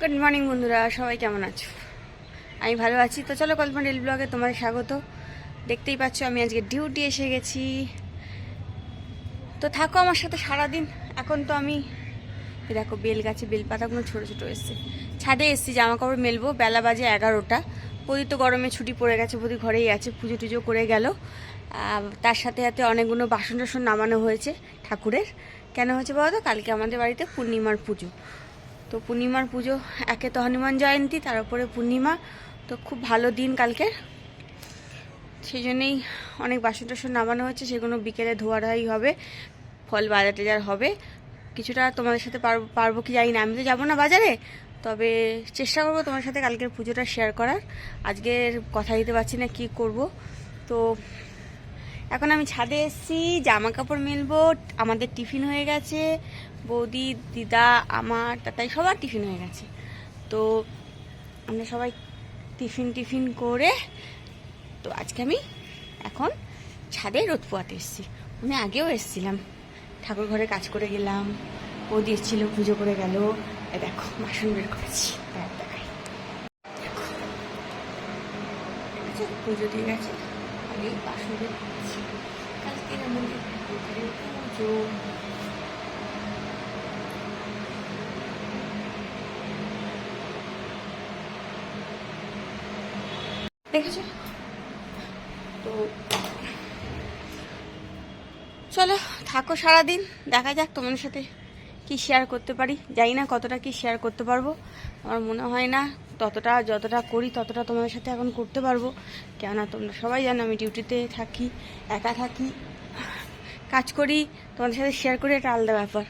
Good morning বন্ধুরা। সবাই কেমন আছো? আমি ভালো আছি। তো চলো কল্পনা রেল ব্লগে তোমার স্বাগত। দেখতেই পাচ্ছ, আমি আজকে ডিউটি এসে গেছি। তো থাকো আমার সাথে সারাদিন। এখন তো আমি দেখো বেল গাছে বেলপাতাগুলো ছোটো ছোটো এসছে। ছাদে এসছি জামা কাপড় মেলবো। বেলা বাজে এগারোটা। প্রতি তো গরমে ছুটি পড়ে গেছে প্রতি ঘরেই আছে, পুজো টুজো করে গেল। তার সাথে সাথে অনেকগুলো বাসন টাসন নামানো হয়েছে ঠাকুরের। কেন হয়েছে বলো তো? কালকে আমাদের বাড়িতে পূর্ণিমার পুজো। তো পূর্ণিমার পুজো, একে তো হনুমান জয়ন্তী, তার উপরে পূর্ণিমা। তো খুব ভালো দিন কালকের। সেই জন্যেই অনেক বাসন টাসন নামানো হচ্ছে, সেগুলো বিকেলে ধোয়াধাই হবে, ফল বাজার টাজার হবে। কিছুটা তোমাদের সাথে পারব পারব কি জানি না, আমি তো যাব না বাজারে। তবে চেষ্টা করব তোমার সাথে কালকের পুজোটা শেয়ার করার। আজকের কথা দিতে পারছি না কি করব। তো এখন আমি ছাদে এসেছি জামা কাপড় মেলবো, আমাদের টিফিন হয়ে গেছে। বৌদি, দিদা আমার তাতাই সবার টিফিন হয়ে গেছে। তো আমরা সবাই টিফিন টিফিন করে, তো আজকে আমি এখন ছাদে রোদ পোয়াতে এসেছি। আমি আগেও এসেছিলাম। ঠাকুর ঘরে কাজ করে গেলাম। বৌদি এসেছিল, পুজো করে গেল। দেখো, বাসন বের করেছি। পুজো দিয়ে গেছে। আগে বাসন বের করেছি। কালকে ঠাকুরের তো চলো, থাকো সারাদিন, দেখা যাক তোমাদের সাথে কি শেয়ার করতে পারি। জানি না কতটা কি শেয়ার করতে পারব। আমার মনে হয় না ততটা, যতটা করি ততটা তোমাদের সাথে এখন করতে পারব। কেননা তোমরা সবাই জানো আমি ডিউটিতে থাকি, একা থাকি, কাজ করি, তোমাদের সাথে শেয়ার করি একটা আলাদা ব্যাপার।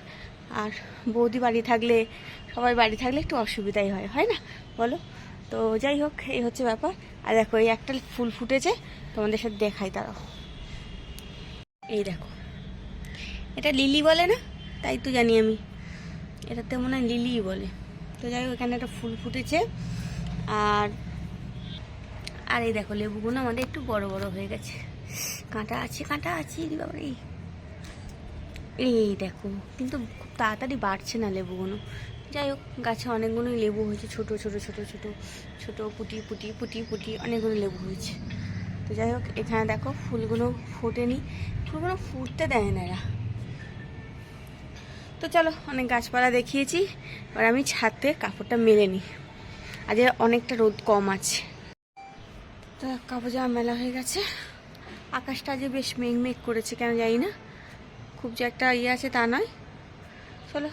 আর বৌদি বাড়ি থাকলে, সবাই বাড়ি থাকলে একটু অসুবিধাই হয় হয় না? বলো? তো যাই হোক, এই হচ্ছে ব্যাপার। আর দেখো, এই একটা ফুল ফুটেছে, তোমাদের সাথে দেখাই, দাঁড়াও। এই দেখো, এটা লিলি বলে না? তাই তো জানি আমি। এটাতে মনে হয় লিলিই বলে। তো যাই হোক, এখানে একটা ফুল ফুটেছে। আর আর এই দেখো, লেবুগুলো আমাদের একটু বড় বড় হয়ে গেছে। কাঁটা আছে কাঁটা আছে রে বাবা রে। এই দেখো, কিন্তু খুব তাড়াতাড়ি বাড়ছে না লেবুগুলো। যাই হোক গাছে অনেকগুলো লেবু হয়েছে, ছোট ছোট ছোট ছোট ছোট, পুটি পুটি পুটি পুটি, অনেকগুলো লেবু হয়েছে। তো যাই হোক এখানে দেখো ফুলগুলো ফোটেনি, ফুলগুলো ফুটতে দেয় না এরা। তো চলো, অনেক গাছপালা দেখিয়েছি, এবার আমি ছাদে কাপড়টা মেলে নিই। আজ অনেকটা রোদ কম আছে। তো কাপড় জামা মেলা হয়ে গেছে। আকাশটা যে বেশ মেঘ মেঘ করেছে, কেন জানি না। খুব যে একটা ইয়ে আছে তা নয়। চলো,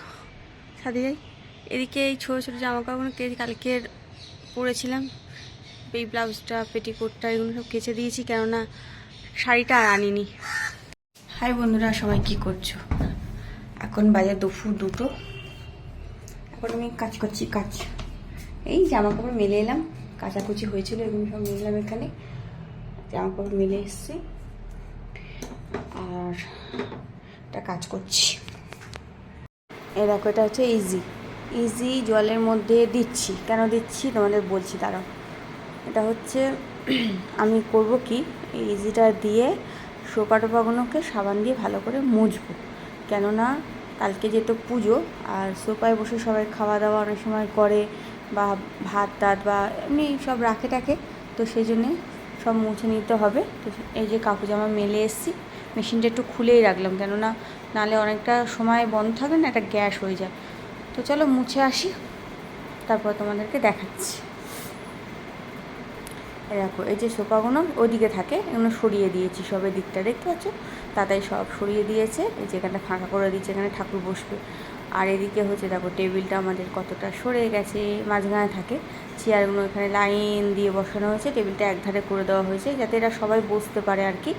ছাদে যাই। এদিকে এই ছোটো ছোটো জামা কাপড় কালকের পরেছিলাম। এই ব্লাউজটা, পেটিকোটটা, এগুলো সব কেচে দিয়েছি, কেননা শাড়িটা আর আনিনি। হাই বন্ধুরা, সবাই কি করছ? এখন বাজে দুপুর দুটো। এখন আমি কাজ করছি, কাজ। এই জামা কাপড় মেলে এলাম, কাচাকুচি হয়েছিল, এগুলো সব মেললাম এখানে। জামা কাপড় মেলে এসছি। আর একটা কাজ করছি। এই দেখো, এটা হচ্ছে ইজি ইজি জলের মধ্যে দিচ্ছি। কেন দিচ্ছি? তোমাদের বলছি, দাঁড়াও। এটা হচ্ছে, আমি করব কি? এই ইজিটা দিয়ে সোপা টোপাগুলোকে সাবান দিয়ে ভালো করে মুছবো। কেননা, কালকে যেহেতু পুজো, আর সোফায় বসে সবাই খাওয়া দাওয়া অনেক সময় করে, বা ভাত টাত বা এমনি সব রাখে টাকে তো সেই জন্যে সব মুছে নিতে হবে। তো এই যে কাপড় জামা মেলে এসেছি, মেশিনটা একটু খুলেই রাখলাম। কেননা, নালে অনেকটা সময় বন্ধ থাকে না, একটা গ্যাস হয়ে যায়। তো চলো মুছে আসি। তারপর তোমাদেরকে দেখাচ্ছি। দেখো, এই যে সোফাগুলো ওদিকে থাকে, এগুলো সরিয়ে দিয়েছি সবের দিকটা, দেখতে পাচ্ছ? তাতাই সব সরিয়ে দিয়েছে, এই যে এখানটা ফাঁকা করে দিয়েছে, এখানে ঠাকুর বসবে। আর এদিকে হচ্ছে দেখো, টেবিলটা আমাদের কতটা সরে গেছে, মাঝখানে থাকে। চেয়ারগুলো এখানে লাইন দিয়ে বসানো হয়েছে, টেবিলটা একধারে করে দেওয়া হয়েছে, যাতে এরা সবাই বসতে পারে আর কি।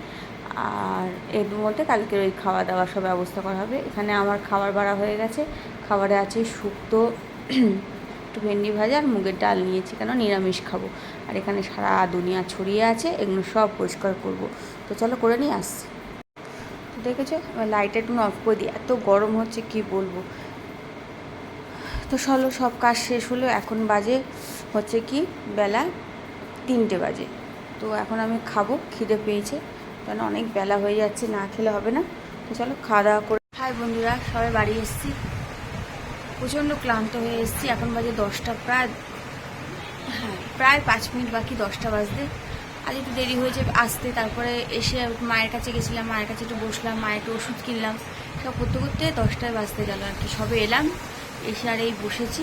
আর এর মধ্যে কালকের ওই খাওয়া দাওয়ার সব ব্যবস্থা করা হবে। এখানে আমার খাবার বাড়া হয়ে গেছে খাবারে আছে শুক্তো, একটু ভেন্ডি ভাজা আর মুগের ডাল নিয়েছি, কেন নিরামিষ খাব। আর এখানে সারা দুনিয়া ছড়িয়ে আছে, এগুলো সব পরিষ্কার করব। তো চলো করে নিয়ে আসছি। দেখেছ? এবার লাইট একটু অফ করে দিই। এত গরম হচ্ছে, কি বলব? তো চলো, সব কাজ শেষ হলো এখন বাজে হচ্ছে কি? বেলা তিনটে বাজে। তো এখন আমি খাব, খিদে পেয়েছে। কেন অনেক বেলা হয়ে যাচ্ছে, না খেলে হবে না। তো চলো, খাওয়া দাওয়া করে হাই বন্ধুরা, সবাই বাড়ি এসেছি। প্রচণ্ড ক্লান্ত হয়ে এসেছি। এখন বাজে দশটা, প্রায় হ্যাঁ প্রায় পাঁচ মিনিট বাকি, দশটা বাজতে। আজ একটু দেরি হয়েছে আসতে, তারপরে এসে মায়ের কাছে গেছিলাম, মায়ের কাছে একটু বসলাম মায়ের একটু ওষুধ কিনলাম। সব করতে করতে দশটায় বাজতে গেল আর কি। সবে এলাম, এসে আর এই বসেছি।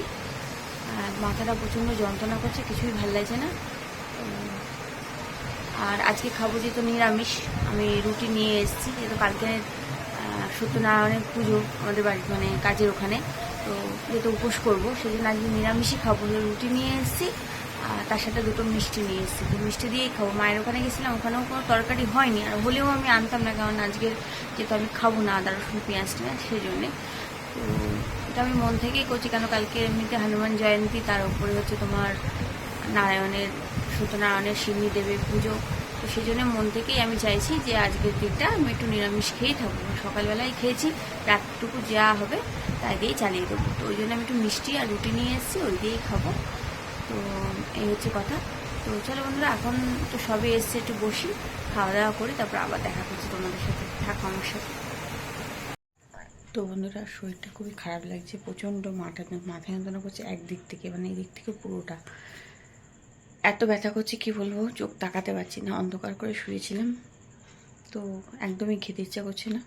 আর মাথাটা প্রচণ্ড যন্ত্রণা করছে, কিছুই ভালো লাগছে না। আর আজকে খাব যেহেতু নিরামিষ, আমি রুটি নিয়ে এসেছি। যেহেতু কালকে সত্যনারায়ণের পুজো আমাদের বাড়ি মানে কাজের ওখানে। তো যেহেতু উপোস করব সেই জন্য আজকে নিরামিষই খাব। রুটি নিয়ে এসেছি, আর তার সাথে দুটো মিষ্টি নিয়ে এসেছি। মিষ্টি দিয়েই খাব। মায়ের ওখানে গেছিলাম, ওখানেও কোনো তরকারি হয়নি। আর হলেও আমি আনতাম না, কারণ আজকে যেহেতু আমি খাব না আদা, রসুন, পেঁয়াজ টেঁয়াজ সেই জন্যে তো এটা আমি মন থেকেই করছি, কেন কালকে এমনিতে হনুমান জয়ন্তী, তার উপরে হচ্ছে তোমার নারায়ণের সত্যনারায়ণের সিন্নি দেবের পুজো। সেই জন্য মন থেকেই আমি চাইছি যে আজকের দিনটা আমি একটু নিরামিষ খেয়েই থাকব। সকালবেলায় খেয়েছি, রাতটুকু যা হবে তাই দিয়েই চালিয়ে দেবো। তো ওই জন্য আমি একটু মিষ্টি আর রুটি নিয়ে এসেছি, ওই দিয়েই খাব। তো এই হচ্ছে কথা। তো চলো বন্ধুরা, এখন তো সবে এসছে, একটু বসি খাওয়া দাওয়া করি তারপর আবার দেখা করছি তোমাদের সাথে। থাকো আমার সাথে। তো বন্ধুরা, শরীরটা খুবই খারাপ লাগছে, প্রচণ্ড মাথা মাথা যন্ত্রণা করছে, একদিক থেকে মানে এই দিক থেকে পুরোটা। এত ব্যথা করছে, কি বলব? চোখ তাকাতে পারছি না, অন্ধকার করে শুয়েছিলাম। তো একদমই খেতে ইচ্ছা করছে না।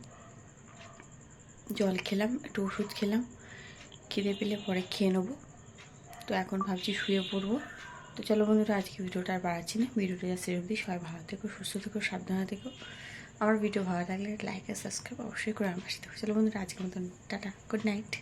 জল খেলাম, একটু ওষুধ খেলাম। খিদে পেলে পরে খেয়ে নেব। তো এখন ভাবছি শুয়ে পড়ব। তো চলো বন্ধুরা, আজকে ভিডিওটা আর বাড়াচ্ছি না। ভিডিওটা যা সেরকম দিই সবাই ভালো থেকো, সুস্থ থেকো, সাবধানে থেকো। আমার ভিডিও ভালো লাগলে লাইক আর সাবস্ক্রাইব অবশ্যই করে আমার থেকো। চলো বন্ধুরা, আজকের মতন, টাটা, গুড নাইট।